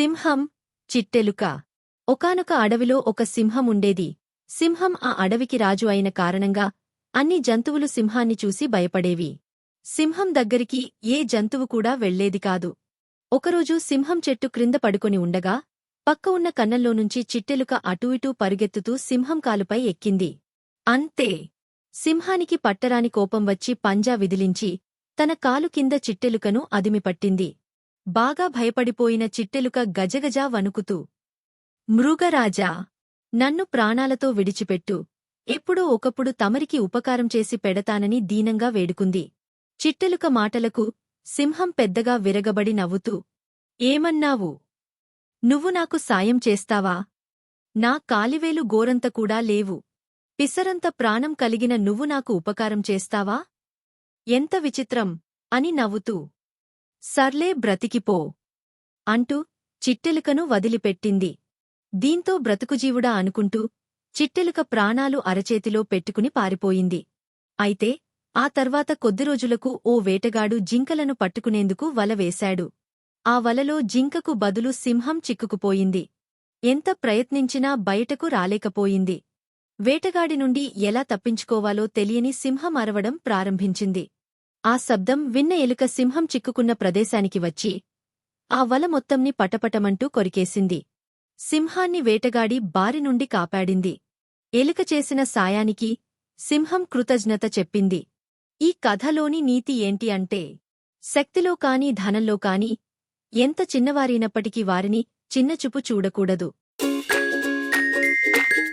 సింహం చిట్టెలుక. ఒకానొక అడవిలో ఒక సింహం ఉండేది. సింహం ఆ అడవికి రాజు అయిన కారణంగా అన్ని జంతువులు సింహాన్ని చూసి భయపడేవి. సింహం దగ్గరికి ఏ జంతువు కూడా వెళ్ళేది కాదు. ఒకరోజు సింహం చెట్టు క్రింద పడుకొని ఉండగా పక్క ఉన్న కన్నంలోనుంచి చిట్టెలుక అటూ ఇటూ పరుగెత్తుతూ సింహం కాలుపై ఎక్కింది. అంతే! సింహానికి పట్టరాని కోపం వచ్చి పంజా విదిలించి తన కాలు కింద చిట్టెలుకను అదిమిపట్టింది. బాగా భయపడిపోయిన చిట్టెలుక గజగజా వణుకుతూ మృగరాజా నన్ను ప్రాణాలతో విడిచిపెట్టు. ఎప్పుడో ఒకప్పుడు తమరికి ఉపకారం చేసి పెడతానని దీనంగా వేడుకుంది చిట్టెలుక మాటలకు సింహం పెద్దగా విరగబడి నవ్వుతూ ఏమన్నావు? నువ్వు నాకు సాయం చేస్తావా? నా కాలివేలు గోరంత కూడా లేవు. పిసరంత ప్రాణం కలిగిన నువ్వు నాకు ఉపకారం చేస్తావా? ఎంత విచిత్రం అని నవ్వుతూ సర్లే బ్రతికిపో అంటూ చిట్టెలుకను వదిలిపెట్టింది. దీంతో బ్రతుకుజీవుడా అనుకుంటూ చిట్టెలుక ప్రాణాలు అరచేతిలో పెట్టుకుని పారిపోయింది. అయితే ఆ తర్వాత కొద్ది రోజులకు ఓ వేటగాడు జింకలను పట్టుకునేందుకు వల వేశాడు. ఆ వలలో జింకకు బదులు సింహం చిక్కుకుపోయింది. ఎంత ప్రయత్నించినా బయటకు రాలేకపోయింది. వేటగాడి నుండి ఎలా తప్పించుకోవాలో తెలియని సింహం అరవడం ప్రారంభించింది. ఆ శబ్దం విన్న ఎలుక సింహం చిక్కుకున్న ప్రదేశానికి వచ్చి ఆ వల మొత్తంని పటపటమంటూ కొరికేసింది. సింహాన్ని వేటగాడి బారి నుండి కాపాడింది. ఎలుక చేసిన సాయానికి సింహం కృతజ్ఞత చెప్పింది. ఈ కథలోని నీతి ఏంటి అంటే శక్తిలో కాని ధనంలో కాని ఎంత చిన్నవారైనప్పటికీ వారిని చిన్నచూపు చూడకూడదు.